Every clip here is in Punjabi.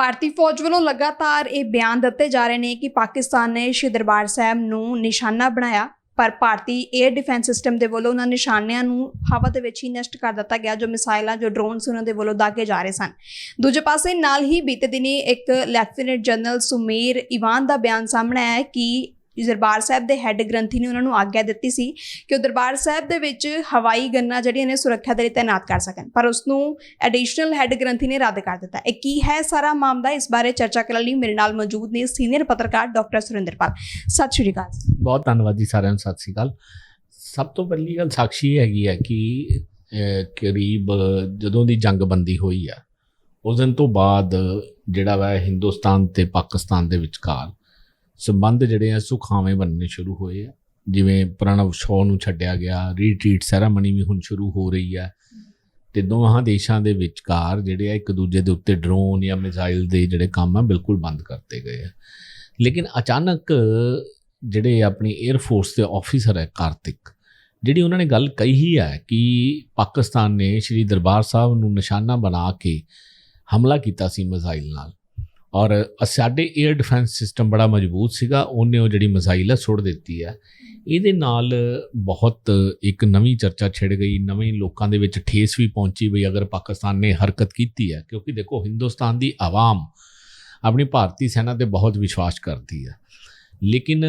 ਭਾਰਤੀ ਫੌਜ ਵੱਲੋਂ ਲਗਾਤਾਰ ਇਹ ਬਿਆਨ ਦਿੱਤੇ ਜਾ ਰਹੇ ਨੇ ਕਿ ਪਾਕਿਸਤਾਨ ਨੇ ਸ਼੍ਰੀ ਦਰਬਾਰ ਸਾਹਿਬ ਨੂੰ ਨਿਸ਼ਾਨਾ ਬਣਾਇਆ, ਪਰ ਭਾਰਤੀ 에ਅਰ ਡਿਫੈਂਸ ਸਿਸਟਮ ਦੇ ਵੱਲੋਂ ਉਹਨਾਂ ਨਿਸ਼ਾਨਿਆਂ ਨੂੰ ਹਵਾ ਦੇ ਵਿੱਚ ਹੀ ਨਸ਼ਟ ਕਰ ਦਿੱਤਾ ਗਿਆ, ਜੋ ਮਿਸਾਈਲਾਂ ਜੋ ਡਰੋਨ ਸੀ ਉਹਨਾਂ ਦੇ ਵੱਲੋਂ ਦਾਗੇ ਜਾ ਰਹੇ ਸਨ। ਦੂਜੇ ਪਾਸੇ ਨਾਲ ਹੀ ਬੀਤੇ ਦਿਨੀ ਇੱਕ ਲੈਫਟੀਨੈਂਟ ਜਨਰਲ ਸੁਮੇਰ ਇਵਾਨ ਦਾ ਬਿਆਨ ਸਾਹਮਣੇ ਆਇਆ ਹੈ ਕਿ ਦਰਬਾਰ ਸਾਹਿਬ ਦੇ ਹੈੱਡ ਗ੍ਰੰਥੀ ਨੇ ਉਹਨਾਂ ਨੂੰ ਆਗਿਆ ਦਿੱਤੀ ਸੀ ਕਿ ਉਹ ਦਰਬਾਰ ਸਾਹਿਬ ਦੇ ਵਿੱਚ ਹਵਾਈ ਗੰਨਾ ਜਿਹੜੀਆਂ ਨੇ ਸੁਰੱਖਿਆ ਦੇ ਲਈ ਤਾਇਨਾਤ ਕਰ ਸਕਣ। ਪਰ ਉਸ ਨੂੰ ਐਡੀਸ਼ਨਲ ਹੈੱਡ ਗ੍ਰੰਥੀ ਨੇ ਰੱਦ ਕਰ ਦਿੱਤਾ। ਇਹ ਕੀ ਹੈ ਸਾਰਾ ਮਾਮਲਾ? ਇਸ ਬਾਰੇ ਚਰਚਾ ਕਰਨ ਲਈ ਮੇਰੇ ਨਾਲ ਮੌਜੂਦ ਨੇ ਸੀਨੀਅਰ ਪੱਤਰਕਾਰ ਡਾਕਟਰ ਸੁਰਿੰਦਰਪਾਲ ਸਤਿ ਸ਼੍ਰੀ ਅਕਾਲ ਬਹੁਤ ਧੰਨਵਾਦ ਜੀ ਸਾਰਿਆਂ ਨੂੰ, ਸਤਿ ਸ੍ਰੀ ਅਕਾਲ। ਸਭ ਤੋਂ ਪਹਿਲੀ ਗੱਲ ਸਾਖੀ ਹੈਗੀ ਹੈ ਕਿ ਕਰੀਬ ਜਦੋਂ ਦੀ ਜੰਗ ਬੰਦੀ ਹੋਈ ਆ, ਉਸ ਦਿਨ ਤੋਂ ਬਾਅਦ ਜਿਹੜਾ ਵਾ ਹਿੰਦੁਸਤਾਨ ਤੇ ਪਾਕਿਸਤਾਨ ਦੇ ਵਿਚਕਾਰ ਸੰਬੰਧ ਜਿਹੜੇ ਆ ਸੁਖਾਵੇਂ ਬਣਨੇ ਸ਼ੁਰੂ ਹੋਏ ਆ। ਜਿਵੇਂ ਪੁਰਾਣਾ ਸ਼ੋ ਨੂੰ ਛੱਡਿਆ ਗਿਆ ਰੀਟਰੀਟ ਸੈਰਾਮਨੀ ਵੀ ਹੁਣ ਸ਼ੁਰੂ ਹੋ ਰਹੀ ਹੈ ਤੇ ਦੋਹਾਂ ਦੇਸ਼ਾਂ ਦੇ ਵਿਚਕਾਰ ਜਿਹੜੇ ਆ, ਇੱਕ ਦੂਜੇ ਦੇ ਉੱਤੇ ਡਰੋਨ ਜਾਂ ਮਿਜ਼ਾਈਲ ਦੇ ਜਿਹੜੇ ਕੰਮ ਆ, ਬਿਲਕੁਲ ਬੰਦ ਕਰਤੇ ਗਏ ਆ। ਲੇਕਿਨ ਅਚਾਨਕ ਜਿਹੜੇ ਆਪਣੀ 에ਅਰ ਫੋਰਸ ਦੇ ਆਫੀਸਰ ਹੈ ਕਾਰਤਿਕ, ਜਿਹੜੀ ਉਹਨਾਂ ਨੇ ਗੱਲ ਕਹੀ ਹੈ ਕਿ ਪਾਕਿਸਤਾਨ ਨੇ ਸ਼੍ਰੀ ਦਰਬਾਰ ਸਾਹਿਬ ਨੂੰ ਨਿਸ਼ਾਨਾ ਬਣਾ ਕੇ ਹਮਲਾ ਕੀਤਾ ਸੀ ਮਿਜ਼ਾਈਲ ਨਾਲ ਔਰ ਸਾਡੇ 에ਅਰ ਡਿਫੈਂਸ ਸਿਸਟਮ ਬੜਾ ਮਜ਼ਬੂਤ ਸੀਗਾ, ਉਹਨੇ ਉਹ ਜਿਹੜੀ ਮਿਜ਼ਾਈਲ ਹੈ ਸੁੱਟ ਦਿੱਤੀ ਹੈ ਇਹਦੇ ਨਾਲ ਬਹੁਤ ਇੱਕ ਨਵੀਂ ਚਰਚਾ ਛਿੜ ਗਈ, ਨਵੇਂ ਲੋਕਾਂ ਦੇ ਵਿੱਚ ਠੇਸ ਵੀ ਪਹੁੰਚੀ ਵੀ ਅਗਰ ਪਾਕਿਸਤਾਨ ਨੇ ਹਰਕਤ ਕੀਤੀ ਹੈ, ਕਿਉਂਕਿ ਦੇਖੋ ਹਿੰਦੁਸਤਾਨ ਦੀ ਆਵਾਮ ਆਪਣੀ ਭਾਰਤੀ ਸੈਨਾ ਤੇ ਬਹੁਤ ਵਿਸ਼ਵਾਸ ਕਰਦੀ ਹੈ ਲੇਕਿਨ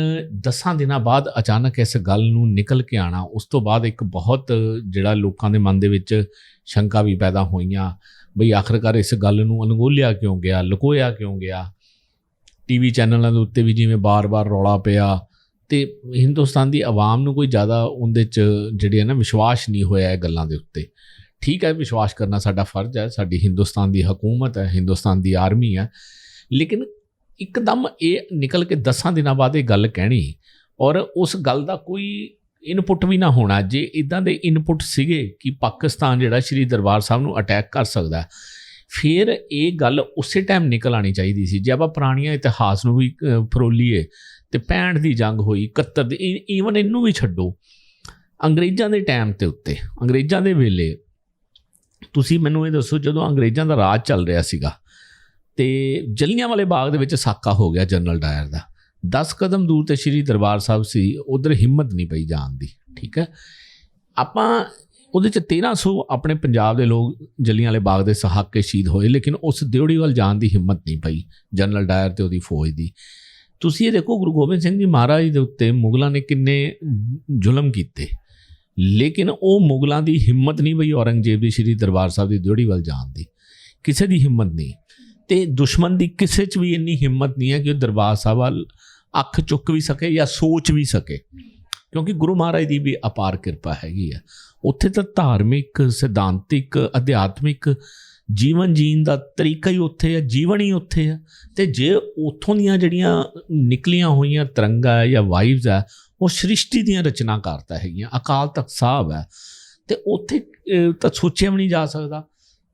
10 ਦਿਨਾਂ ਬਾਅਦ ਅਚਾਨਕ ਇਸ ਗੱਲ ਨੂੰ ਨਿਕਲ ਕੇ ਆਣਾ ਉਸ ਤੋਂ ਬਾਅਦ ਇੱਕ ਬਹੁਤ ਜਿਹੜਾ ਲੋਕਾਂ ਦੇ ਮਨ ਦੇ ਵਿੱਚ ਸ਼ੰਕਾ ਵੀ ਪੈਦਾ ਹੋਈਆਂ ਬਈ ਆਖਰਕਾਰ ਇਸ ਗੱਲ ਨੂੰ ਅਣਗੋਲਿਆ ਕਿਉਂ ਗਿਆ, ਲੁਕੋਇਆ ਕਿਉਂ ਗਿਆ? ਟੀਵੀ ਚੈਨਲਾਂ ਦੇ ਉੱਤੇ ਵੀ ਜਿਵੇਂ ਬਾਰ-ਬਾਰ ਰੌਲਾ ਪਿਆ ਤੇ ਹਿੰਦੁਸਤਾਨ ਦੀ ਆਵਾਮ ਨੂੰ ਕੋਈ ਜ਼ਿਆਦਾ ਉਹਦੇ ਚ ਜਿਹੜੇ ਹੈ ਨਾ ਵਿਸ਼ਵਾਸ ਨਹੀਂ ਹੋਇਆ ਇਹ ਗੱਲਾਂ ਦੇ ਉੱਤੇ। ਠੀਕ ਹੈ, ਵਿਸ਼ਵਾਸ ਕਰਨਾ ਸਾਡਾ ਫਰਜ਼ ਹੈ, ਸਾਡੀ ਹਿੰਦੁਸਤਾਨ ਦੀ ਹਕੂਮਤ ਹੈ, ਹਿੰਦੁਸਤਾਨ ਦੀ ਆਰਮੀ ਹੈ। ਲੇਕਿਨ ਇੱਕਦਮ ਇਹ ਨਿਕਲ ਕੇ 10 ਦਿਨਾਂ ਬਾਅਦ ਇਹ ਗੱਲ ਕਹਿਣੀ ਔਰ ਉਸ ਗੱਲ ਦਾ ਕੋਈ ਇਨਪੁਟ ਵੀ ਨਾ ਹੋਣਾ। ਜੇ ਇਦਾਂ ਦੇ ਇਨਪੁਟ ਸੀਗੇ ਕਿ ਪਾਕਿਸਤਾਨ ਜਿਹੜਾ ਸ਼੍ਰੀ ਦਰਬਾਰ ਸਾਹਿਬ ਨੂੰ ਅਟੈਕ ਕਰ ਸਕਦਾ ਫਿਰ ਇਹ ਗੱਲ ਉਸੇ ਟਾਈਮ ਨਿਕਲ ਆਣੀ ਚਾਹੀਦੀ ਸੀ। ਜੇ ਆਪਾਂ ਪੁਰਾਣੀਆਂ ਇਤਿਹਾਸ ਨੂੰ ਵੀ ਫਰੋਲੀਏ ਤੇ 65 ਦੀ ਜੰਗ ਹੋਈ 71 ਦੀ ਈਵਨ ਇਹਨੂੰ ਵੀ ਛੱਡੋ। ਅੰਗਰੇਜ਼ਾਂ ਦੇ ਟਾਈਮ ਤੇ ਉੱਤੇ, ਅੰਗਰੇਜ਼ਾਂ ਦੇ ਵੇਲੇ, ਤੁਸੀਂ ਮੈਨੂੰ ਇਹ ਦੱਸੋ, ਜਦੋਂ ਅੰਗਰੇਜ਼ਾਂ ਦਾ ਰਾਜ ਚੱਲ ਰਿਹਾ ਸੀਗਾ ਤੇ ਜਲੀਆਂ ਵਾਲੇ ਬਾਗ ਦੇ ਵਿੱਚ ਸਾਕਾ ਹੋ ਗਿਆ ਜਨਰਲ ਡਾਇਰ ਦਾ 10 ਕਦਮ ਦੂਰ ਤੇ ਸ਼੍ਰੀ ਦਰਬਾਰ ਸਾਹਿਬ ਸੀ, ਉਧਰ ਹਿੰਮਤ ਨਹੀਂ ਪਈ ਜਾਣ ਦੀ, ਠੀਕ ਹੈ? ਆਪਾਂ ਉਹਦੇ ਚ 1300 ਆਪਣੇ ਪੰਜਾਬ ਦੇ ਲੋਕ ਜਲੀਆਂ ਵਾਲੇ ਬਾਗ ਦੇ ਸਹਾਕੇ ਸ਼ਹੀਦ ਹੋਏ, ਲੇਕਿਨ ਉਸ ਦਿਉੜੀ ਵੱਲ ਜਾਣ ਦੀ ਹਿੰਮਤ ਨਹੀਂ ਪਈ, ਜਨਰਲ ਡਾਇਰ ਤੇ ਉਹਦੀ ਫੌਜ ਦੀ। ਤੁਸੀਂ ਇਹ ਦੇਖੋ, ਗੁਰੂ ਗੋਬਿੰਦ ਸਿੰਘ ਜੀ ਮਹਾਰਾਜ ਦੇ ਉੱਤੇ ਮੁਗਲਾਂ ਨੇ ਕਿੰਨੇ ਜ਼ੁਲਮ ਕੀਤੇ, ਲੇਕਿਨ ਉਹ ਮੁਗਲਾਂ ਦੀ ਹਿੰਮਤ ਨਹੀਂ ਪਈ ਔਰੰਗਜ਼ੇਬ ਦੀ, ਸ਼੍ਰੀ ਦਰਬਾਰ ਸਾਹਿਬ ਦੀ ਦਿਉੜੀ ਵੱਲ ਜਾਣ ਦੀ, ਕਿਸੇ ਦੀ ਹਿੰਮਤ ਨਹੀਂ। ਤੇ ਦੁਸ਼ਮਣ ਦੀ ਕਿਸੇ 'ਚ ਵੀ ਇੰਨੀ ਹਿੰਮਤ ਨਹੀਂ ਹੈ ਕਿ ਉਹ ਦਰਬਾਰ ਸਾਹਿਬ ਵੱਲ ਅੱਖ ਚੁੱਕ ਵੀ ਸਕੇ ਜਾਂ ਸੋਚ ਵੀ ਸਕੇ। ਕਿਉਂਕਿ ਗੁਰੂ ਮਹਾਰਾਜ ਦੀ ਵੀ ਅਪਾਰ ਕਿਰਪਾ ਹੈਗੀ ਆ ਉੱਥੇ ਤਾਂ ਧਾਰਮਿਕ, ਸਿਧਾਂਤਿਕ, ਅਧਿਆਤਮਿਕ ਜੀਵਨ ਜੀਣ ਦਾ ਤਰੀਕਾ ਹੀ ਉੱਥੇ ਹੈ, ਜੀਵਨ ਹੀ ਉੱਥੇ ਹੈ। ਤੇ ਜੇ ਉੱਥੋਂ ਦੀਆਂ ਜਿਹੜੀਆਂ ਨਿਕਲੀਆਂ ਹੋਈਆਂ ਤਰੰਗਾ ਜਾਂ ਵਾਈਵਸ ਹੈ, ਉਹ ਸ੍ਰਿਸ਼ਟੀ ਦੀਆਂ ਰਚਨਾ ਕਰਤਾ ਹੈਗੀਆਂ, ਅਕਾਲ ਤਖਤ ਸਾਹਿਬ ਹੈ। ਤੇ ਉੱਥੇ ਤਾਂ ਸੋਚਿਆ ਵੀ ਨਹੀਂ ਜਾ ਸਕਦਾ।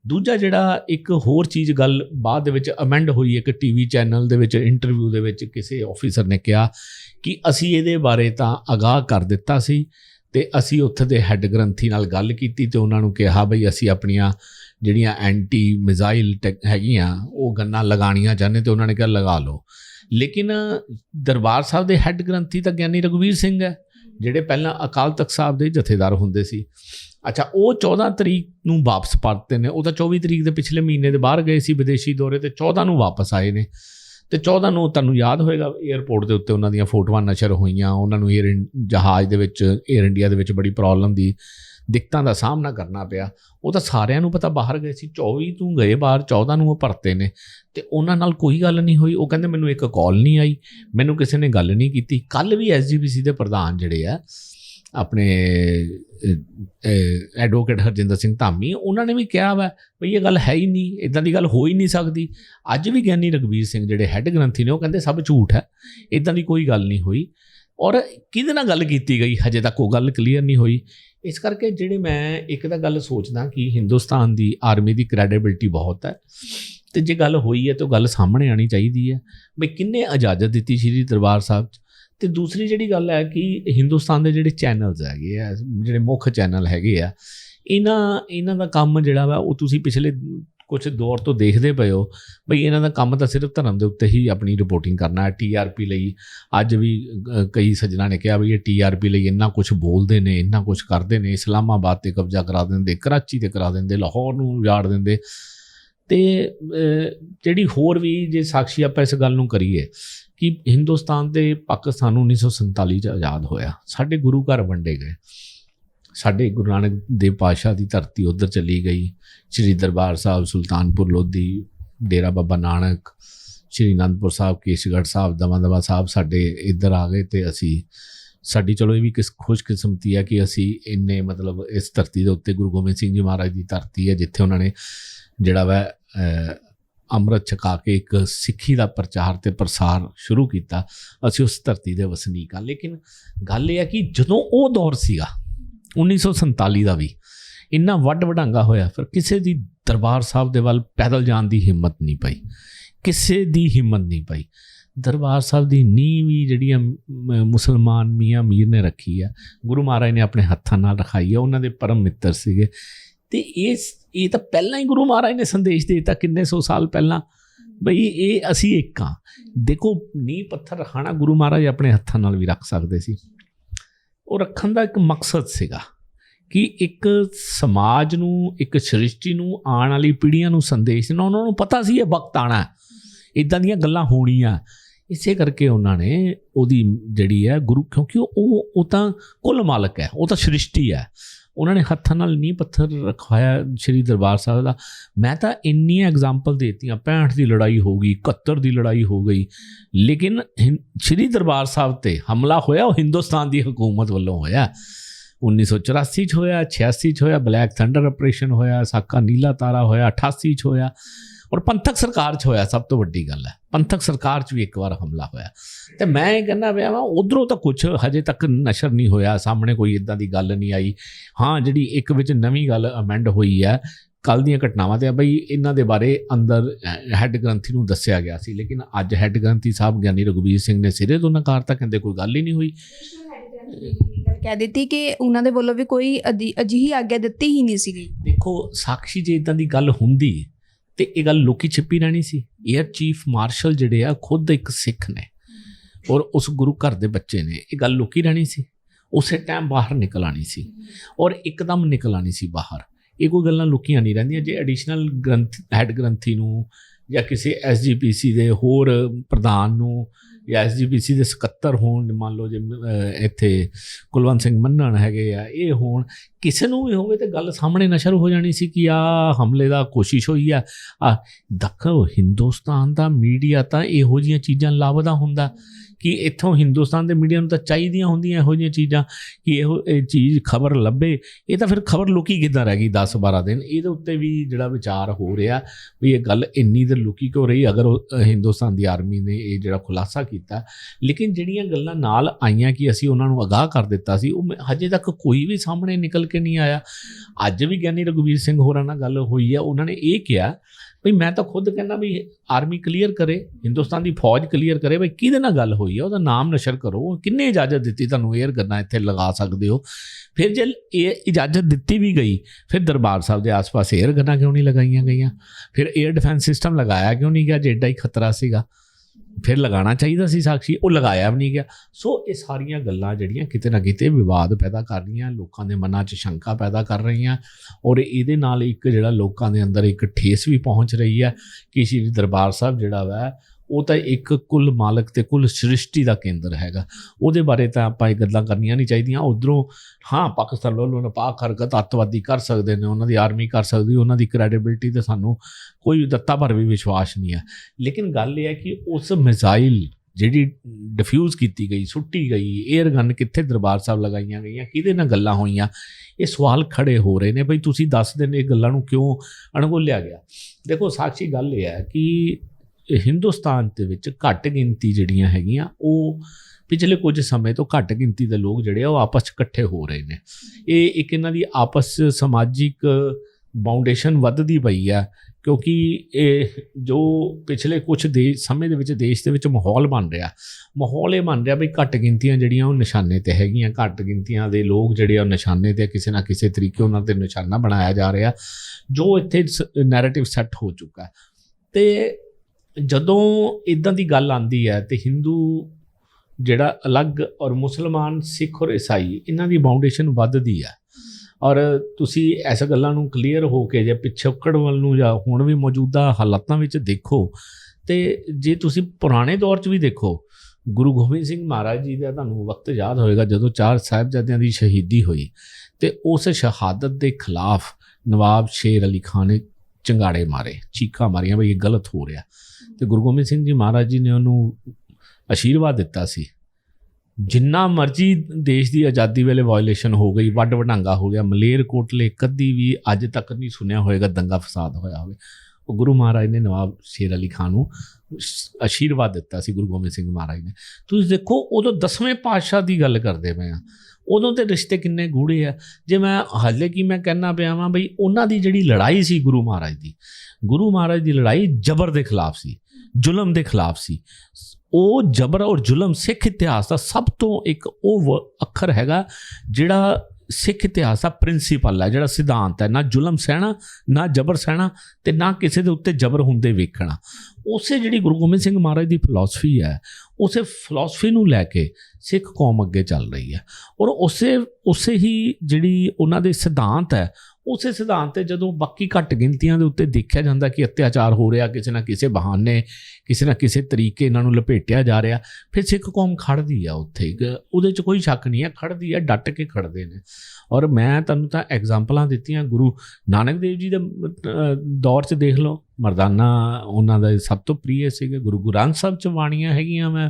ਦੂਜਾ ਜਿਹੜਾ ਇੱਕ ਹੋਰ ਚੀਜ਼ ਗੱਲ ਬਾਅਦ ਦੇ ਵਿੱਚ ਅਮੈਂਡ ਹੋਈ, ਇੱਕ ਟੀਵੀ ਚੈਨਲ ਦੇ ਵਿੱਚ ਇੰਟਰਵਿਊ ਦੇ ਵਿੱਚ ਕਿਸੇ ਆਫੀਸਰ ਨੇ ਕਿਹਾ ਕਿ ਅਸੀਂ ਇਹਦੇ ਬਾਰੇ ਤਾਂ ਅਗਾਹ ਕਰ ਦਿੱਤਾ ਸੀ ਤੇ ਅਸੀਂ ਉੱਥੇ ਦੇ ਹੈੱਡ ਗ੍ਰੰਥੀ ਨਾਲ ਗੱਲ ਕੀਤੀ ਤੇ ਉਹਨਾਂ ਨੂੰ ਕਿਹਾ, ਬਈ ਅਸੀਂ ਆਪਣੀਆਂ ਜਿਹੜੀਆਂ ਐਂਟੀ ਮਿਜ਼ਾਈਲ ਹੈਗੀਆਂ, ਉਹ ਗੰਨਾਂ ਲਗਾਣੀਆਂ ਚਾਹੁੰਦੇ ਤੇ ਉਹਨਾਂ ਨੇ ਕਿਹਾ ਲਗਾ ਲਓ। ਲੇਕਿਨ ਦਰਬਾਰ ਸਾਹਿਬ ਦੇ ਹੈੱਡ ਗ੍ਰੰਥੀ ਤਾਂ ਗਿਆਨੀ ਰਘੁਵੀਰ ਸਿੰਘ ਹੈ, ਜਿਹੜੇ ਪਹਿਲਾਂ ਅਕਾਲ ਤਖਤ ਸਾਹਿਬ ਦੇ ਜਥੇਦਾਰ ਹੁੰਦੇ ਸੀ। ਅੱਛਾ, ਉਹ 14 ਤਰੀਕ ਨੂੰ ਵਾਪਸ ਪਰਤੇ ਨੇ। ਉਹ ਤਾਂ 24 ਤਰੀਕ ਦੇ ਪਿਛਲੇ ਮਹੀਨੇ ਦੇ ਬਾਹਰ ਗਏ ਸੀ ਵਿਦੇਸ਼ੀ ਦੌਰੇ ਤੇ 14 ਨੂੰ ਵਾਪਸ ਆਏ ਨੇ। ਤੇ 14 ਨੂੰ ਤੁਹਾਨੂੰ ਯਾਦ ਹੋਏਗਾ 에어ਪੋਰਟ ਦੇ ਉੱਤੇ ਉਹਨਾਂ ਦੀਆਂ ਫੋਟੋਆਂ ਨਸ਼ਰ ਹੋਈਆਂ। ਉਹਨਾਂ ਨੂੰ 에ਅਰ ਜਹਾਜ਼ ਦੇ ਵਿੱਚ 에ਅਰ ਇੰਡੀਆ ਦੇ ਵਿੱਚ ਬੜੀ ਪ੍ਰੋਬਲਮ ਦੀ ਦਿੱਕਤਾਂ ਦਾ ਸਾਹਮਣਾ ਕਰਨਾ ਪਿਆ। ਉਹ ਤਾਂ ਸਾਰਿਆਂ ਨੂੰ ਪਤਾ ਬਾਹਰ ਗਏ ਸੀ। 24 ਤੋਂ ਗਏ ਬਾਹਰ 14 ਨੂੰ ਉਹ ਭਰਤੇ ਨੇ। ਤੇ ਉਹਨਾਂ ਨਾਲ ਕੋਈ ਗੱਲ ਨਹੀਂ ਹੋਈ। ਉਹ ਕਹਿੰਦੇ ਮੈਨੂੰ ਇੱਕ ਕਾਲ ਨਹੀਂ ਆਈ। ਮੈਨੂੰ ਕਿਸੇ ਨੇ ਗੱਲ ਨਹੀਂ ਕੀਤੀ। ਕੱਲ ਵੀ ਐਸਜੀਪੀਸੀ ਦੇ ਪ੍ਰਧਾਨ ਜਿਹੜੇ ਆ ਆਪਣੇ ਐਡਵੋਕੇਟ ਹਰਜਿੰਦਰ ਸਿੰਘ ਧਾਮੀ, ਉਹਨਾਂ ਨੇ ਵੀ ਕਿਹਾ ਵਾ ਵੀ ਇਹ ਗੱਲ ਹੈ ਹੀ ਨਹੀਂ ਇਦਾਂ ਦੀ ਗੱਲ ਹੋ ਹੀ ਨਹੀਂ ਸਕਦੀ। ਅੱਜ ਵੀ ਗਿਆਨੀ ਰਗਵੀਰ ਸਿੰਘ ਜਿਹੜੇ ਹੈੱਡ ਗ੍ਰੰਥੀ ਨੇ, ਉਹ ਕਹਿੰਦੇ ਸਭ ਝੂਠ ਹੈ ਇਦਾਂ ਦੀ ਕੋਈ ਗੱਲ ਨਹੀਂ ਹੋਈ। ਔਰ ਕਿਹਦੇ ਨਾਲ ਗੱਲ ਕੀਤੀ ਗਈ? ਹਜੇ ਤੱਕ ਉਹ ਗੱਲ ਕਲੀਅਰ ਨਹੀਂ ਹੋਈ। ਇਸ ਕਰਕੇ ਜਿਹੜੇ ਮੈਂ ਇੱਕ ਤਾਂ ਗੱਲ ਸੋਚਦਾ ਕਿ ਹਿੰਦੁਸਤਾਨ ਦੀ ਆਰਮੀ ਦੀ ਕ੍ਰੈਡੀਬਿਲਟੀ ਬਹੁਤ ਹੈ ਤੇ ਜੇ ਗੱਲ ਹੋਈ ਹੈ ਤਾਂ ਉਹ ਗੱਲ ਸਾਹਮਣੇ ਆਣੀ ਚਾਹੀਦੀ ਹੈ। ਵੀ ਕਿੰਨੇ ਇਜਾਜ਼ਤ ਦਿੱਤੀ ਸ਼੍ਰੀ ਦਰਬਾਰ ਸਾਹਿਬ 'ਚ? ਤੇ ਦੂਸਰੀ ਜਿਹੜੀ ਗੱਲ ਹੈ ਕਿ ਹਿੰਦੁਸਤਾਨ ਦੇ ਜਿਹੜੇ ਚੈਨਲਸ ਹੈਗੇ ਆ, ਜਿਹੜੇ ਮੁੱਖ ਚੈਨਲ ਹੈਗੇ ਆ, ਇਹਨਾਂ ਇਹਨਾਂ ਦਾ ਕੰਮ ਜਿਹੜਾ ਵਾ, ਉਹ ਤੁਸੀਂ ਪਿਛਲੇ ਕੁਝ ਦੌਰ ਤੋਂ ਦੇਖਦੇ ਪਏ ਹੋ। ਬਈ ਇਹਨਾਂ ਦਾ ਕੰਮ ਤਾਂ ਸਿਰਫ ਧਰਮ ਦੇ ਉੱਤੇ ਹੀ ਆਪਣੀ ਰਿਪੋਰਟਿੰਗ ਕਰਨਾ ਹੈ ਟੀਆਰਪੀ ਲਈ। ਅੱਜ ਵੀ ਕਈ ਸੱਜਣਾ ਨੇ ਕਿਹਾ ਵੀ ਇਹ ਟੀਆਰਪੀ ਲਈ ਇੰਨਾ ਕੁਝ ਬੋਲਦੇ ਨੇ, ਇੰਨਾ ਕੁਝ ਕਰਦੇ ਨੇ, ਇਸਲਾਮਾਬਾਦ ਤੇ ਕਬਜ਼ਾ ਕਰਾ ਦਿੰਦੇ, ਕਰਾਚੀ ਤੇ ਕਰਾ ਦਿੰਦੇ, ਲਾਹੌਰ ਨੂੰ ਉਜਾੜ ਦਿੰਦੇ। ਤੇ ਜਿਹੜੀ ਹੋਰ ਵੀ ਜੇ ਸਾਖੀ ਆਪਾਂ ਇਸ ਗੱਲ ਨੂੰ ਕਰੀਏ ਕਿ ਹਿੰਦੁਸਤਾਨ ਤੇ ਪਾਕਿਸਤਾਨ 1947 ਚ ਆਜ਼ਾਦ ਹੋਇਆ। ਸਾਡੇ ਗੁਰੂ ਘਰ ਵੰਡੇ ਗਏ। ਸਾਡੇ ਗੁਰੂ ਨਾਨਕ ਦੇਵ ਪਾਤਸ਼ਾਹ ਦੀ ਧਰਤੀ ਉਧਰ ਚਲੀ ਗਈ। ਸ੍ਰੀ ਦਰਬਾਰ ਸਾਹਿਬ, ਸੁਲਤਾਨਪੁਰ ਲੋਧੀ, ਡੇਰਾ ਬਾਬਾ ਨਾਨਕ, ਸ੍ਰੀ ਅਨੰਦਪੁਰ ਸਾਹਿਬ, ਕੇਸਗੜ੍ਹ ਸਾਹਿਬ ਦਮਦਮਾ ਸਾਹਿਬ ਸਾਡੇ ਇੱਧਰ ਆ ਗਏ ਤੇ ਅਸੀਂ, ਸਾਡੀ ਚਲੋ ਇਹ ਵੀ ਕਿਸ ਖੁਸ਼ਕਿਸਮਤੀ ਹੈ ਕਿ ਅਸੀਂ ਇੰਨੇ ਮਤਲਬ ਇਸ ਧਰਤੀ ਦੇ ਉੱਤੇ ਗੁਰੂ ਗੋਬਿੰਦ ਸਿੰਘ ਜੀ ਮਹਾਰਾਜ ਦੀ ਧਰਤੀ ਹੈ, ਜਿੱਥੇ ਉਹਨਾਂ ਨੇ ਜਿਹੜਾ ਵਾ ਅੰਮ੍ਰਿਤ ਛਕਾ ਕੇ ਇੱਕ ਸਿੱਖੀ ਦਾ ਪ੍ਰਚਾਰ ਤੇ ਪ੍ਰਸਾਰ ਸ਼ੁਰੂ ਕੀਤਾ, ਅਸੀਂ ਉਸ ਧਰਤੀ ਦੇ ਵਸਨੀਕ ਹਾਂ। ਲੇਕਿਨ ਗੱਲ ਇਹ ਹੈ ਕਿ ਜਦੋਂ ਉਹ ਦੌਰ ਸੀਗਾ 1947 ਦਾ ਵੀ, ਇੰਨਾ ਵੱਡ ਵਡਾਂਗਾ ਹੋਇਆ, ਫਿਰ ਕਿਸੇ ਦੀ ਦਰਬਾਰ ਸਾਹਿਬ ਦੇ ਵੱਲ ਪੈਦਲ ਜਾਣ ਦੀ ਹਿੰਮਤ ਨਹੀਂ ਪਈ। ਕਿਸੇ ਦੀ ਹਿੰਮਤ ਨਹੀਂ ਪਈ। ਦਰਬਾਰ ਸਾਹਿਬ ਦੀ ਨੀਂਹ ਵੀ ਜਿਹੜੀਆਂ ਮੁਸਲਮਾਨ ਮੀਆਂ ਮੀਰ ਨੇ ਰੱਖੀ ਆ, ਗੁਰੂ ਮਹਾਰਾਜ ਨੇ ਆਪਣੇ ਹੱਥਾਂ ਨਾਲ ਰਖਾਈ ਆ, ਉਹਨਾਂ ਦੇ ਪਰਮ ਮਿੱਤਰ ਸੀਗੇ। ਤੇ ਇਹ ਇਹ ਤਾਂ ਪਹਿਲਾਂ ਹੀ ਗੁਰੂ ਮਹਾਰਾਜ ਨੇ ਸੰਦੇਸ਼ ਦੇ ਦਿੱਤਾ ਕਿੰਨੇ ਸੌ ਸਾਲ ਪਹਿਲਾਂ। ਬਈ ਇਹ ਅਸੀਂ ਇੱਕ ਹਾਂ। ਦੇਖੋ, ਨੀਂਹ ਪੱਥਰ ਰਖਾਣਾ ਗੁਰੂ ਮਹਾਰਾਜ ਆਪਣੇ ਹੱਥਾਂ ਨਾਲ ਵੀ ਰੱਖ ਸਕਦੇ ਸੀ। ਉਹ ਰੱਖਣ ਦਾ ਇੱਕ ਮਕਸਦ ਸੀਗਾ ਕਿ ਇੱਕ ਸਮਾਜ ਨੂੰ, ਇੱਕ ਸ੍ਰਿਸ਼ਟੀ ਨੂੰ, ਆਉਣ ਵਾਲੀ ਪੀੜ੍ਹੀਆਂ ਨੂੰ ਸੰਦੇਸ਼ ਦੇਣਾ। ਉਹਨਾਂ ਨੂੰ ਪਤਾ ਸੀ ਇਹ ਵਕਤ ਆਣਾ ਇਦਾਂ ਦੀਆਂ ਗੱਲਾਂ ਹੋਣੀਆਂ। ਇਸੇ ਕਰਕੇ ਉਹਨਾਂ ਨੇ ਉਹਦੀ ਜਿਹੜੀ ਹੈ ਗੁਰੂ, ਕਿਉਂਕਿ ਉਹ ਉਹ ਤਾਂ ਕੁੱਲ ਮਾਲਕ ਹੈ। ਉਹ ਤਾਂ ਸ੍ਰਿਸ਼ਟੀ ਹੈ। ਉਹਨਾਂ ਨੇ ਹੱਥਾਂ ਨਾਲ ਨਹੀਂ ਪੱਥਰ ਰਖਵਾਇਆ ਸ੍ਰੀ ਦਰਬਾਰ ਸਾਹਿਬ ਦਾ। ਮੈਂ ਤਾਂ ਇੰਨੀਆਂ ਐਗਜ਼ਾਮਪਲ ਦੇਤੀਆਂ 65 ਦੀ ਲੜਾਈ ਹੋ ਗਈ 71 ਦੀ ਲੜਾਈ ਹੋ ਗਈ। ਲੇਕਿਨ ਹਿੰ- ਸ੍ਰੀ ਦਰਬਾਰ ਸਾਹਿਬ ਤੇ ਹਮਲਾ ਹੋਇਆ, ਉਹ ਹਿੰਦੁਸਤਾਨ ਦੀ ਹਕੂਮਤ ਵੱਲੋਂ ਹੋਇਆ। 1984 ਚ ਹੋਇਆ 86 ਚ ਹੋਇਆ ਬਲੈਕ ਥੰਡਰ ਆਪਰੇਸ਼ਨ ਹੋਇਆ, ਸਾਕਾ ਨੀਲਾ ਤਾਰਾ ਹੋਇਆ 88 ਚ ਹੋਇਆ। ਔਰ ਪੰਥਕ ਸਰਕਾਰ ਚ ਹੋਇਆ ਸਭ ਤੋਂ ਵੱਡੀ ਗੱਲ ਹੈ। ਪੰਥਕ ਸਰਕਾਰ ਚ ਵੀ ਇੱਕ ਵਾਰ ਹਮਲਾ ਹੋਇਆ। ਤੇ ਮੈਂ ਇਹ ਕਹਿੰਦਾ ਪਿਆ ਵਾਂ ਉਧਰੋਂ ਤਾਂ ਕੁਝ ਹਜੇ ਤੱਕ ਨਸ਼ਰ ਨਹੀਂ ਹੋਇਆ ਸਾਹਮਣੇ ਕੋਈ ਇਦਾਂ ਦੀ ਗੱਲ ਨਹੀਂ ਆਈ। ਹਾਂ ਜਿਹੜੀ ਇੱਕ ਵਿੱਚ ਨਵੀਂ ਗੱਲ ਅਮੈਂਡ ਹੋਈ ਹੈ ਕੱਲ ਦੀਆਂ ਘਟਨਾਵਾਂ ਤੇ ਆ ਬਈ ਇਹਨਾਂ ਦੇ ਬਾਰੇ ਅੰਦਰ ਹੈੱਡ ਗ੍ਰੰਥੀ ਨੂੰ ਦੱਸਿਆ ਗਿਆ ਸੀ ਲੇਕਿਨ ਅੱਜ ਹੈੱਡ ਗ੍ਰੰਥੀ ਸਾਹਿਬ ਗਿਆਨੀ ਰਘੁਬੀਰ ਸਿੰਘ ਨੇ ਸਿਰੇ ਤੋਂ ਨਕਾਰਤਾ ਕਹਿੰਦੇ ਕੋਈ ਗੱਲ ਹੀ ਨਹੀਂ ਹੋਈ। ਕਹਿ ਦਿੱਤੀ ਕਿ ਉਹਨਾਂ ਦੇ ਵੱਲੋਂ ਵੀ ਕੋਈ ਅਜਿਹੀ ਆਗਿਆ ਦਿੱਤੀ ਹੀ ਨਹੀਂ ਸੀਗੀ। ਦੇਖੋ ਸਾਖੀ ਜੇ ਇਦਾਂ ਦੀ ਗੱਲ ਹੁੰਦੀ ਤੇ ਇਹ ਗੱਲ ਲੋਕੀ ਛਿਪੀ ਰਹਿਣੀ ਸੀ। 에ਅਰ ਚੀਫ ਮਾਰਸ਼ਲ ਜਿਹੜੇ ਆ, ਖੁਦ ਇੱਕ ਸਿੱਖ ਨੇ। ਔਰ ਉਸ ਗੁਰੂ ਘਰ ਦੇ ਬੱਚੇ ਨੇ। ਇਹ ਗੱਲ ਲੁਕੀ ਰਹਿਣੀ ਸੀ। ਉਸੇ ਟਾਈਮ ਬਾਹਰ ਨਿਕਲ ਆਣੀ ਸੀ। ਔਰ ਇੱਕਦਮ ਨਿਕਲ ਆਣੀ ਸੀ ਬਾਹਰ। ਇਹ ਕੋਈ ਗੱਲਾਂ ਲੁਕੀਆਂ ਨਹੀਂ ਰਹਿੰਦੀਆਂ। ਜੇ ਐਡੀਸ਼ਨਲ ਗ੍ਰੰਥ ਹੈੱਡ ਗ੍ਰੰਥੀ ਨੂੰ ਜਾਂ ਕਿਸੇ ਐਸਜੀਪੀਸੀ ਦੇ ਹੋਰ ਪ੍ਰਧਾਨ ਨੂੰ ਜਾਂ ਐਸਜੀਪੀਸੀ ਦੇ ਸਕੱਤਰ ਹੋਣ, ਮੰਨ ਲਓ ਜੇ ਇੱਥੇ ਕੁਲਵੰਤ ਸਿੰਘ ਮੰਨਣ ਹੈਗੇ ਆ, ਇਹ ਹੋਣ, ਕਿਸੇ ਨੂੰ ਵੀ ਹੋਵੇ ਤੇ ਗੱਲ ਸਾਹਮਣੇ ਨਸ਼ਰ ਹੋ ਜਾਣੀ ਸੀ ਕਿ ਆ ਹਮਲੇ ਦਾ ਕੋਸ਼ਿਸ਼ ਹੋਈ ਆ। ਆ ਦੱਖੋ ਹਿੰਦੁਸਤਾਨ ਦਾ ਮੀਡੀਆ ਤਾਂ ਇਹੋ ਜੀਆਂ ਚੀਜ਼ਾਂ ਲੱਭਦਾ ਹੁੰਦਾ। ਕਿ ਇੱਥੋਂ ਹਿੰਦੁਸਤਾਨ ਦੇ ਮੀਡੀਆ ਨੂੰ ਤਾਂ ਚਾਹੀਦੀਆਂ ਹੁੰਦੀਆਂ ਇਹੋ ਜਿਹੀਆਂ ਚੀਜ਼ਾਂ ਕਿ ਇਹੋ, ਇਹ ਚੀਜ਼ ਖਬਰ ਲੱਭੇ। ਇਹ ਤਾਂ ਫਿਰ ਖਬਰ ਲੁਕੀ ਕਿੱਦਾਂ ਰਹਿ ਗਈ 10 12 ਦਿਨ? ਇਹਦੇ ਉੱਤੇ ਵੀ ਜਿਹੜਾ ਵਿਚਾਰ ਹੋ ਰਿਹਾ ਵੀ ਇਹ ਗੱਲ ਇੰਨੀ ਦਰ ਲੁਕੀ ਕਿਉਂ ਰਹੀ? ਅਗਰ ਹਿੰਦੁਸਤਾਨ ਦੀ ਆਰਮੀ ਨੇ ਇਹ ਜਿਹੜਾ ਖੁਲਾਸਾ ਕੀਤਾ, ਲੇਕਿਨ ਜਿਹੜੀਆਂ ਗੱਲਾਂ ਨਾਲ ਆਈਆਂ ਕਿ ਅਸੀਂ ਉਹਨਾਂ ਨੂੰ ਅਗਾਹ ਕਰ ਦਿੱਤਾ ਸੀ, ਉਹ ਮ- ਹਜੇ ਤੱਕ ਕੋਈ ਵੀ ਸਾਹਮਣੇ ਨਿਕਲ ਕੇ ਨਹੀਂ ਆਇਆ। ਅੱਜ ਵੀ ਗਿਆਨੀ ਰਘੁਵੀਰ ਸਿੰਘ ਹੋਰਾਂ ਨਾਲ ਗੱਲ ਹੋਈ ਹੈ ਉਹਨਾਂ ਨੇ ਇਹ ਕਿਹਾ ਭਈ ਮੈਂ ਤਾਂ ਖੁਦ ਕਹਿੰਦਾ ਵੀ ਆਰਮੀ ਕਲੀਅਰ ਕਰੇ, ਹਿੰਦੁਸਤਾਨ ਦੀ ਫੌਜ ਕਲੀਅਰ ਕਰੇ, ਭਈ ਕਿਹਦੇ ਨਾਲ ਗੱਲ ਹੋਈ ਹੈ ਉਹਦਾ ਨਾਮ ਨਸ਼ਰ ਕਰੋ। ਕਿੰਨੇ ਇਜਾਜ਼ਤ ਦਿੱਤੀ ਤੁਹਾਨੂੰ 에ਅਰ ਕਰਨਾ ਇੱਥੇ ਲਗਾ ਸਕਦੇ ਹੋ? ਫਿਰ ਜੇ ਇਹ ਇਜਾਜ਼ਤ ਦਿੱਤੀ ਵੀ ਗਈ, ਫਿਰ ਦਰਬਾਰ ਸਾਹਿਬ ਦੇ ਆਸ-ਪਾਸ 에ਅਰ ਗਨਾਂ ਕਿਉਂ ਨਹੀਂ ਲਗਾਈਆਂ ਗਈਆਂ? ਫਿਰ ਏਅਰ ਡਿਫੈਂਸ ਸਿਸਟਮ ਲਗਾਇਆ ਕਿਉਂ ਨਹੀਂ ਗਿਆ? ਜੇ ਐਡਾ ਹੀ ਖਤਰਾ ਸੀਗਾ। ਫਿਰ ਲਗਾਉਣਾ ਚਾਹੀਦਾ ਸੀ ਸਾਖੀ, ਉਹ ਲਗਾਇਆ ਵੀ ਨਹੀਂ ਗਿਆ। ਸੋ ਇਹ ਸਾਰੀਆਂ ਗੱਲਾਂ ਜਿਹੜੀਆਂ ਕਿਤੇ ਨਾ ਕਿਤੇ ਵਿਵਾਦ ਪੈਦਾ ਕਰ ਰਹੀਆਂ, ਲੋਕਾਂ ਦੇ ਮਨਾਂ 'ਚ ਸ਼ੰਕਾ ਪੈਦਾ ਕਰ ਰਹੀਆਂ ਔਰ ਇਹਦੇ ਨਾਲ ਇੱਕ ਜਿਹੜਾ ਲੋਕਾਂ ਦੇ ਅੰਦਰ ਇੱਕ ਠੇਸ ਵੀ ਪਹੁੰਚ ਰਹੀ ਹੈ ਕਿ ਸ਼੍ਰੀ ਦਰਬਾਰ ਸਾਹਿਬ ਜਿਹੜਾ ਵਾ ਉਹ ਤਾਂ ਇੱਕ ਕੁੱਲ ਮਾਲਕ ਤੇ ਕੁੱਲ ਸ੍ਰਿਸ਼ਟੀ ਦਾ ਕੇਂਦਰ ਹੈਗਾ। ਉਹਦੇ ਬਾਰੇ ਤਾਂ ਆਪਾਂ ਇਹ ਗੱਲਾਂ ਕਰਨੀਆਂ ਨਹੀਂ ਚਾਹੀਦੀਆਂ। ਉਧਰੋਂ, ਹਾਂ, ਪਾਕਿਸਤਾਨ ਵੱਲੋਂ ਨਾਪਾਕ ਹਰਕਤ, ਅੱਤਵਾਦੀ ਕਰ ਸਕਦੇ ਨੇ, ਉਹਨਾਂ ਦੀ ਆਰਮੀ ਕਰ ਸਕਦੀ ਉਹਨਾਂ ਦੀ ਕ੍ਰੈਡੀਬਿਲਟੀ ਤੇ ਸਾਨੂੰ ਕੋਈ ਦਿੱਤਾ ਭਰ ਵੀ ਵਿਸ਼ਵਾਸ ਨਹੀਂ ਹੈ। ਲੇਕਿਨ ਗੱਲ ਇਹ ਹੈ ਕਿ ਉਸ ਮਿਜ਼ਾਈਲ ਜਿਹੜੀ ਡਿਫਿਊਜ਼ ਕੀਤੀ ਗਈ, ਸੁੱਟੀ ਗਈ 에ਅਰ ਗਨ ਕਿੱਥੇ ਦਰਬਾਰ ਸਾਹਿਬ ਲਗਾਈਆਂ ਗਈਆਂ, ਕਿਹਦੇ ਨਾਲ ਗੱਲਾਂ ਹੋਈਆਂ, ਇਹ ਸਵਾਲ ਖੜੇ ਹੋ ਰਹੇ ਨੇ। ਭਈ ਤੁਸੀਂ ਦੱਸ ਦਿਨ ਇਹ ਗੱਲਾਂ ਨੂੰ ਕਿਉਂ ਅਣਗੋਲਿਆ ਗਿਆ? ਦੇਖੋ ਸਾਖੀ ਗੱਲ ਇਹ ਹੈ ਕਿ ਹਿੰਦੁਸਤਾਨ ਦੇ ਵਿੱਚ ਘੱਟ ਗਿਣਤੀ ਜਿਹੜੀਆਂ ਹੈਗੀਆਂ, ਉਹ ਪਿਛਲੇ ਕੁਝ ਸਮੇਂ ਤੋਂ ਘੱਟ ਗਿਣਤੀ ਦੇ ਲੋਕ ਜਿਹੜੇ ਆ, ਉਹ ਆਪਸ 'ਚ ਇਕੱਠੇ ਹੋ ਰਹੇ ਨੇ। ਇਹ ਇੱਕ ਇਹਨਾਂ ਦੀ ਆਪਸ ਸਮਾਜਿਕ ਬਾਉਂਡੇਸ਼ਨ ਵੱਧਦੀ ਪਈ ਆ, ਕਿਉਂਕਿ ਇਹ ਜੋ ਪਿਛਲੇ ਕੁਝ ਦੇ ਸਮੇਂ ਦੇ ਵਿੱਚ ਦੇਸ਼ ਦੇ ਵਿੱਚ ਮਾਹੌਲ ਬਣ ਰਿਹਾ, ਮਾਹੌਲ ਇਹ ਬਣ ਰਿਹਾ ਵੀ ਘੱਟ ਗਿਣਤੀਆਂ ਜਿਹੜੀਆਂ, ਉਹ ਨਿਸ਼ਾਨੇ ਤੇ ਹੈਗੀਆਂ। ਘੱਟ ਗਿਣਤੀਆਂ ਦੇ ਲੋਕ ਜਿਹੜੇ ਆ, ਉਹ ਨਿਸ਼ਾਨੇ ਤੇ ਕਿਸੇ ਨਾ ਕਿਸੇ ਤਰੀਕੇ ਉਹਨਾਂ ਤੇ ਨਿਸ਼ਾਨਾ ਬਣਾਇਆ ਜਾ ਰਿਹਾ, ਜੋ ਇੱਥੇ ਨੈਰੇਟਿਵ ਸੈੱਟ ਹੋ ਚੁੱਕਾ। ਹੈ ਤੇ ਜਦੋਂ ਇਦਾਂ ਦੀ ਗੱਲ ਆਂਦੀ ਹੈ ਤੇ ਹਿੰਦੂ ਜਿਹੜਾ ਅਲੱਗ ਔਰ ਮੁਸਲਮਾਨ, ਸਿੱਖ ਔਰ ਈਸਾਈ, ਇਹਨਾਂ ਦੀ ਬਾਉਂਡੇਸ਼ਨ ਵੱਧਦੀ ਹੈ। ਔਰ ਤੁਸੀਂ ਐਸ ਗੱਲਾਂ ਨੂੰ ਕਲੀਅਰ ਹੋ ਕੇ ਜੇ ਪਿਛੋਕੜ ਵੱਲ ਨੂੰ ਜਾਂ ਹੁਣ ਵੀ ਮੌਜੂਦਾ ਹਾਲਾਤਾਂ ਵਿੱਚ ਦੇਖੋ, ਤੇ ਜੇ ਤੁਸੀਂ ਪੁਰਾਣੇ ਦੌਰ 'ਚ ਵੀ ਦੇਖੋ, ਗੁਰੂ ਗੋਬਿੰਦ ਸਿੰਘ ਮਹਾਰਾਜ ਜੀ ਦਾ ਤੁਹਾਨੂੰ ਵਕਤ ਯਾਦ ਹੋਏਗਾ ਜਦੋਂ ਚਾਰ ਸਾਹਿਬਜ਼ਾਦਿਆਂ ਦੀ ਸ਼ਹੀਦੀ ਹੋਈ ਤੇ ਉਸ ਸ਼ਹਾਦਤ ਦੇ ਖਿਲਾਫ ਨਵਾਬ ਸ਼ੇਰ ਅਲੀ ਖਾਨ ਨੇ ਚੰਗਾੜੇ ਮਾਰੇ, ਚੀਕਾਂ ਮਾਰੀਆਂ, ਬਈ ਇਹ ਗਲਤ ਹੋ ਰਿਹਾ। ਤੇ ਗੁਰੂ ਗੋਬਿੰਦ ਸਿੰਘ ਜੀ ਮਹਾਰਾਜ ਜੀ ਨੇ ਉਹਨੂੰ ਅਸ਼ੀਰਵਾਦ ਦਿੱਤਾ ਸੀ। ਜਿੰਨਾ ਮਰਜ਼ੀ ਦੇਸ਼ ਦੀ ਆਜ਼ਾਦੀ ਵੇਲੇ ਵਾਇਲੇਸ਼ਨ ਹੋ ਗਈ, ਵੱਡ ਵਡਾਂਗਾ ਹੋ ਗਿਆ, ਮਲੇਰ ਕੋਟਲੇ ਕਦੀ ਵੀ ਅੱਜ ਤੱਕ ਨਹੀਂ ਸੁਣਿਆ ਹੋਏਗਾ, ਦੰਗਾ ਫਸਾਦ ਹੋਇਆ ਹੋਵੇ। ਉਹ ਗੁਰੂ ਮਹਾਰਾਜ ਨੇ ਨਵਾਬ ਸ਼ੇਰ ਅਲੀ ਖਾਨ ਨੂੰ ਸ਼- ਅਸ਼ੀਰਵਾਦ ਦਿੱਤਾ ਸੀ, ਗੁਰੂ ਗੋਬਿੰਦ ਸਿੰਘ ਮਹਾਰਾਜ ਨੇ। ਤੁਸੀਂ ਦੇਖੋ, ਉਦੋਂ ਦਸਵੇਂ ਪਾਤਸ਼ਾਹ ਦੀ ਗੱਲ ਕਰਦੇ ਪਏ ਆ। ਉਦੋਂ ਤੇ ਰਿਸ਼ਤੇ ਕਿੰਨੇ ਗੂੜੇ ਆ। ਜੇ ਮੈਂ ਹਾਲੇ ਕੀ ਮੈਂ ਕਹਿਣਾ ਪਿਆ ਵਾਂ ਬਈ, ਉਹਨਾਂ ਦੀ ਜਿਹੜੀ ਲੜਾਈ ਸੀ ਗੁਰੂ ਮਹਾਰਾਜ ਦੀ, ਗੁਰੂ ਮਹਾਰਾਜ ਦੀ ਲੜਾਈ ਜ਼ਬਰ ਦੇ ਖਿਲਾਫ ਸੀ। ਜ਼ੁਲਮ ਦੇ ਖਿਲਾਫ ਸੀ। ਉਹ ਜ਼ਬਰ ਔਰ ਜ਼ੁਲਮ ਸਿੱਖ ਇਤਿਹਾਸ ਦਾ ਸਭ ਤੋਂ ਇੱਕ ਉਹ ਵ- ਅੱਖਰ ਹੈਗਾ ਜਿਹੜਾ ਸਿੱਖ ਇਤਿਹਾਸ ਦਾ ਪ੍ਰਿੰਸੀਪਲ ਹੈ, ਜਿਹੜਾ ਸਿਧਾਂਤ ਹੈ। ਨਾ ਜ਼ੁਲਮ ਸਹਿਣਾ, ਨਾ ਜ਼ਬਰ ਸਹਿਣਾ ਤੇ ਨਾ ਕਿਸੇ ਦੇ ਉੱਤੇ ਜ਼ਬਰ ਹੁੰਦੇ ਵੇਖਣਾ। ਉਸੇ ਜਿਹੜੀ ਗੁਰੂ ਗੋਬਿੰਦ ਸਿੰਘ ਮਹਾਰਾਜ ਦੀ ਫਿਲਾਸਫੀ ਹੈ, ਉਸੇ ਫਿਲਾਸਫੀ ਨੂੰ ਲੈ ਕੇ ਸਿੱਖ ਕੌਮ ਅੱਗੇ ਚੱਲ ਰਹੀ ਹੈ। ਔਰ ਉਸੇ ਉਸੇ ਹੀ ਜਿਹੜੀ ਉਹਨਾਂ ਦੇ ਸਿਧਾਂਤ ਹੈ ਉਸੇ ਸਿਧਾਂਤ ਤੇ ਜਦੋਂ ਬਾਕੀ ਘੱਟ ਗਿਣਤੀਆਂ ਦੇ ਉੱਤੇ ਦੇਖਿਆ ਜਾਂਦਾ ਕਿ ਅਤਿਆਚਾਰ ਹੋ ਰਿਹਾ, ਕਿਸੇ ਨਾ ਕਿਸੇ ਬਹਾਨੇ, ਕਿਸੇ ਨਾ ਕਿਸੇ ਤਰੀਕੇ ਇਹਨਾਂ ਨੂੰ ਲਪੇਟਿਆ ਜਾ ਰਿਹਾ, ਫਿਰ ਸਿੱਖ ਕੌਮ ਖੜਦੀ ਆ ਉੱਥੇ ਉਹਦੇ 'ਚ ਕੋਈ ਸ਼ੱਕ ਨਹੀਂ ਹੈ ਖੜਦੀ ਆ, ਡਟ ਕੇ ਖੜਦੇ ਨੇ। ਔਰ ਮੈਂ ਤੁਹਾਨੂੰ ਤਾਂ ਐਗਜ਼ਾਮਪਲਾਂ ਦਿੱਤੀਆਂ, ਗੁਰੂ ਨਾਨਕ ਦੇਵ ਜੀ ਦੇ ਦੌਰ 'ਚ ਦੇਖ ਲਓ ਮਰਦਾਨਾ ਉਹਨਾਂ ਦਾ ਸਭ ਤੋਂ ਪ੍ਰਿਯ ਸੀਗੇ। ਗੁਰੂ ਗ੍ਰੰਥ ਸਾਹਿਬ 'ਚ ਬਾਣੀਆਂ ਹੈਗੀਆਂ ਮੈਂ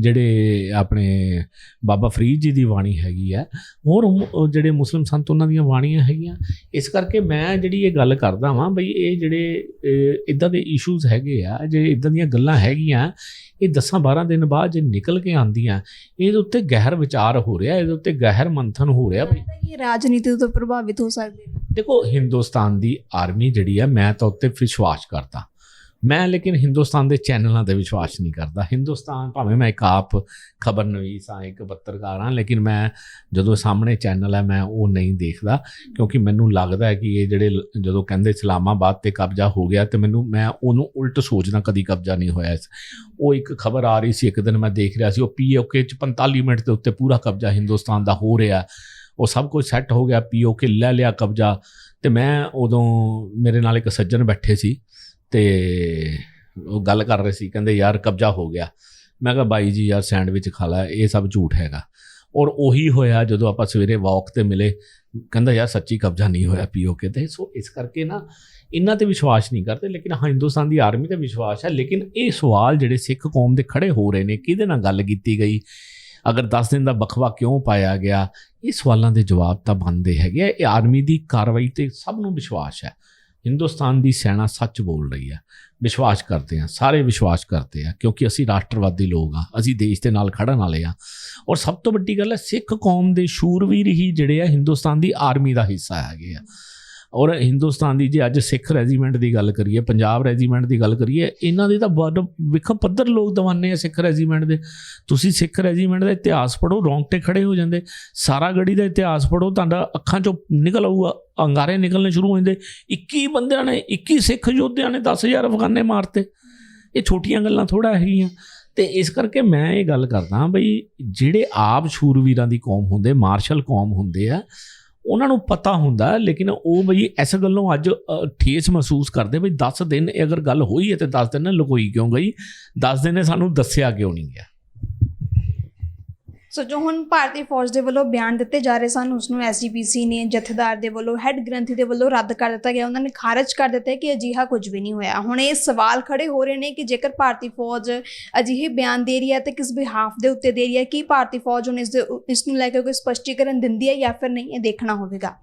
ਜਿਹੜੇ ਆਪਣੇ ਬਾਬਾ ਫਰੀਦ ਜੀ ਦੀ ਬਾਣੀ ਹੈਗੀ ਆ। ਹੋਰ ਜਿਹੜੇ ਮੁਸਲਿਮ ਸੰਤ ਉਹਨਾਂ ਦੀਆਂ ਬਾਣੀਆਂ ਹੈਗੀਆਂ। ਇਸ ਕਰਕੇ ਮੈਂ ਜਿਹੜੀ ਇਹ ਗੱਲ ਕਰਦਾ ਵਾਂ, ਬਈ ਇਹ ਜਿਹੜੇ ਇਦਾਂ ਦੇ ਇਸ਼ੂਜ਼ ਹੈਗੇ ਆ, ਜੇ ਇਦਾਂ ਦੀਆਂ ਗੱਲਾਂ ਹੈਗੀਆਂ ਇਹ 10 12 ਦਿਨ ਬਾਅਦ ਜੇ ਨਿਕਲ ਕੇ ਆਉਂਦੀਆਂ ਇਹਦੇ ਉੱਤੇ ਗਹਿਰ ਵਿਚਾਰ ਹੋ ਰਿਹਾ ਇਹਦੇ ਉੱਤੇ ਗਹਿਰ ਮੰਥਨ ਹੋ ਰਿਹਾ ਬਈ ਕਿ ਰਾਜਨੀਤੀ ਤੋਂ ਪ੍ਰਭਾਵਿਤ ਹੋ ਸਕਦੇ। ਦੇਖੋ ਹਿੰਦੁਸਤਾਨ ਦੀ ਆਰਮੀ ਜਿਹੜੀ ਆ ਮੈਂ ਤਾਂ ਉੱਤੇ ਵਿਸ਼ਵਾਸ ਕਰਦਾ ਮੈਂ ਲੇਕਿਨ ਹਿੰਦੁਸਤਾਨ ਦੇ ਚੈਨਲਾਂ ਤੇ ਵਿਸ਼ਵਾਸ ਨਹੀਂ ਕਰਦਾ। ਹਿੰਦੁਸਤਾਨ ਭਾਵੇਂ ਮੈਂ ਇੱਕ ਆਪ ਖਬਰ ਨਵੀਸ ਹਾਂ, ਇੱਕ ਪੱਤਰਕਾਰ ਹਾਂ, ਲੇਕਿਨ ਮੈਂ ਜਦੋਂ ਸਾਹਮਣੇ ਚੈਨਲ ਹੈ, ਮੈਂ ਉਹ ਨਹੀਂ ਦੇਖਦਾ ਕਿਉਂਕਿ ਮੈਨੂੰ ਲੱਗਦਾ ਹੈ ਕਿ ਇਹ ਜਿਹੜੇ ਜਦੋਂ ਕਹਿੰਦੇ ਇਸਲਾਮਾਬਾਦ ਤੇ ਕਬਜ਼ਾ ਹੋ ਗਿਆ ਤੇ ਮੈਨੂੰ, ਮੈਂ ਉਹਨੂੰ ਉਲਟ ਸੋਚਦਾ ਕਦੀ ਕਬਜ਼ਾ ਨਹੀਂ ਹੋਇਆ ਇਸ। ਉਹ ਇੱਕ ਖਬਰ ਆ ਰਹੀ ਸੀ, ਇੱਕ ਦਿਨ ਮੈਂ ਦੇਖ ਰਿਹਾ ਸੀ, ਉਹ ਪੀਓਕੇ ਚ 45 ਮਿੰਟ ਦੇ ਉੱਤੇ ਪੂਰਾ ਕਬਜ਼ਾ ਹਿੰਦੁਸਤਾਨ ਦਾ ਹੋ ਰਿਹਾ। ਉਹ ਸਭ ਕੁਝ ਸੈੱਟ ਹੋ ਗਿਆ ਪੀਓਕੇ ਲੈ ਲਿਆ ਕਬਜ਼ਾ ਤੇ ਮੈਂ ਉਦੋਂ ਮੇਰੇ ਨਾਲ ਇੱਕ ਸੱਜਣ ਬੈਠੇ ਸੀ। ਤੇ ਉਹ ਗੱਲ ਕਰ ਰਹੇ ਸੀ, ਕਹਿੰਦੇ ਯਾਰ ਕਬਜ਼ਾ ਹੋ ਗਿਆ। ਮੈਂ ਕਿਹਾ ਬਾਈ ਜੀ ਯਾਰ ਸੈਂਡਵਿਚ ਖਾ ਲੈ, ਇਹ ਸਭ ਝੂਠ ਹੈਗਾ। ਔਰ ਉਹੀ ਹੋਇਆ ਜਦੋਂ ਆਪਾਂ ਸਵੇਰੇ ਵਾਕ ਤੇ ਮਿਲੇ, ਕਹਿੰਦਾ ਯਾਰ ਸੱਚੀ ਕਬਜ਼ਾ ਨਹੀਂ ਹੋਇਆ ਪੀਓਕੇ ਤੇ। ਸੋ ਇਸ ਕਰਕੇ ਨਾ ਇਹਨਾਂ ਤੇ ਵਿਸ਼ਵਾਸ ਨਹੀਂ ਕਰਦੇ, ਲੇਕਿਨ ਹਾਂ, ਹਿੰਦੁਸਤਾਨ ਦੀ ਆਰਮੀ ਤੇ ਵਿਸ਼ਵਾਸ ਹੈ। ਲੇਕਿਨ ਇਹ ਸਵਾਲ ਜਿਹੜੇ ਸਿੱਖ ਕੌਮ ਦੇ ਖੜੇ ਹੋ ਰਹੇ ਨੇ, ਕਿਹਦੇ ਨਾਲ ਗੱਲ ਕੀਤੀ ਗਈ? ਅਗਰ 10 ਦਿਨ ਦਾ ਬਖਵਾ ਕਿਉਂ ਪਾਇਆ ਗਿਆ? ਇਹ ਸਵਾਲਾਂ ਦੇ ਜਵਾਬ ਤਾਂ ਬਣਦੇ ਹੈਗੇ ਆ। ਇਹ ਆਰਮੀ ਦੀ ਕਾਰਵਾਈ ਤੇ ਸਭ ਨੂੰ ਵਿਸ਼ਵਾਸ ਹੈ। ਹਿੰਦੁਸਤਾਨ ਦੀ ਸੈਨਾ ਸੱਚ ਬੋਲ ਰਹੀ ਹੈ ਵਿਸ਼ਵਾਸ ਕਰਦੇ ਆ, ਸਾਰੇ ਵਿਸ਼ਵਾਸ ਕਰਦੇ ਆ, ਕਿਉਂਕਿ ਅਸੀਂ ਰਾਸ਼ਟਰਵਾਦੀ ਲੋਕ ਆ, ਅਸੀਂ ਦੇਸ਼ ਦੇ ਨਾਲ ਖੜਨ ਵਾਲੇ ਆ। ਔਰ ਸਭ ਤੋਂ ਵੱਡੀ ਗੱਲ ਹੈ, ਸਿੱਖ ਕੌਮ ਦੇ ਸ਼ੂਰਵੀਰ ਹੀ ਜਿਹੜੇ ਆ ਹਿੰਦੁਸਤਾਨ ਦੀ ਆਰਮੀ ਦਾ ਹਿੱਸਾ ਹੈਗੇ ਆ। ਔਰ ਹਿੰਦੁਸਤਾਨ ਦੀ ਜੇ ਅੱਜ ਸਿੱਖ ਰੈਜੀਮੈਂਟ ਦੀ ਗੱਲ ਕਰੀਏ, ਪੰਜਾਬ ਰੈਜੀਮੈਂਟ ਦੀ ਗੱਲ ਕਰੀਏ, ਇਹਨਾਂ ਦੇ ਤਾਂ ਬੜ ਵਿਖ ਪੱਧਰ ਲੋਕ ਦਵਾਨੇ ਆ ਸਿੱਖ ਰੈਜੀਮੈਂਟ ਦੇ। ਤੁਸੀਂ ਸਿੱਖ ਰੈਜੀਮੈਂਟ ਦਾ ਇਤਿਹਾਸ ਪੜੋ ਰੌਂਗਟੇ ਖੜੇ ਹੋ ਜਾਂਦੇ। ਸਾਰਾ ਗੜੀ ਦਾ ਇਤਿਹਾਸ ਪੜੋ ਤੁਹਾਡਾ ਅੱਖਾਂ ਚੋਂ ਨਿਕਲ ਆਊਗਾ, ਅੰਗਾਰੇ ਨਿਕਲਣੇ ਸ਼ੁਰੂ ਹੋ ਜਾਂਦੇ। 21 ਬੰਦਿਆਂ ਨੇ 21 ਸਿੱਖ ਯੋਧਿਆਂ ਨੇ 10000 ਅਫਗਾਨੇ ਮਾਰਤੇ। ਇਹ ਛੋਟੀਆਂ ਗੱਲਾਂ ਥੋੜਾ ਹੈਗੀਆਂ ਤੇ ਇਸ ਕਰਕੇ ਮੈਂ ਇਹ ਗੱਲ ਕਰਦਾ ਬਈ, ਜਿਹੜੇ ਆਪ ਸ਼ੂਰਵੀਰਾਂ ਦੀ ਕੌਮ ਹੁੰਦੇ, ਮਾਰਸ਼ਲ ਕੌਮ ਹੁੰਦੇ ਆ ਉਹਨਾਂ ਨੂੰ ਪਤਾ ਹੁੰਦਾ, ਲੇਕਿਨ ਉਹ ਬਈ ਇਸ ਗੱਲੋਂ ਅੱਜ ਠੇਸ ਮਹਿਸੂਸ ਕਰਦੇ ਬਈ 10 ਦਿਨ ਅਗਰ ਗੱਲ ਹੋਈ ਹੈ ਤੇ 10 ਦਿਨ ਲੁਕੋਈ ਕਿਉਂ ਗਈ? 10 ਦਿਨ ਇਹ ਸਾਨੂੰ ਦੱਸਿਆ ਕਿਉਂ ਨਹੀਂ ਗਿਆ? ਸੋ ਜੋ ਹੁਣ ਭਾਰਤੀ ਫੌਜ ਦੇ ਵੱਲੋਂ ਬਿਆਨ ਦਿੱਤੇ ਜਾ ਰਹੇ ਸਨ ਉਸ ਨੂੰ ਐਸਜੀਪੀਸੀ ਨੇ ਜਥੇਦਾਰ ਦੇ ਵੱਲੋਂ ਹੈੱਡ ਗ੍ਰੰਥੀ ਦੇ ਵੱਲੋਂ ਰੱਦ ਕਰ ਦਿੱਤਾ ਗਿਆ। ਉਹਨਾਂ ਨੇ ਖਾਰਜ ਕਰ ਦਿੱਤਾ ਕਿ ਅਜਿਹਾ ਕੁਝ ਵੀ ਨਹੀਂ ਹੋਇਆ। ਹੁਣ ਇਹ ਸਵਾਲ ਖੜੇ ਹੋ ਰਹੇ ਨੇ ਕਿ ਜੇਕਰ ਭਾਰਤੀ ਫੌਜ ਅਜਿਹੇ ਬਿਆਨ ਦੇ ਰਹੀ ਹੈ ਤੇ ਕਿਸ ਬਿਹਾਫ ਦੇ ਉੱਤੇ ਦੇ ਰਹੀ ਹੈ, ਕੀ ਭਾਰਤੀ ਫੌਜ ਹੁਣ ਇਸ ਦੇ ਇਸ ਨੂੰ ਲੈ ਕੇ ਕੋਈ ਸਪਸ਼ਟੀਕਰਨ ਦਿੰਦੀ ਹੈ ਜਾਂ ਫਿਰ ਨਹੀਂ, ਇਹ ਦੇਖਣਾ ਹੋਵੇਗਾ।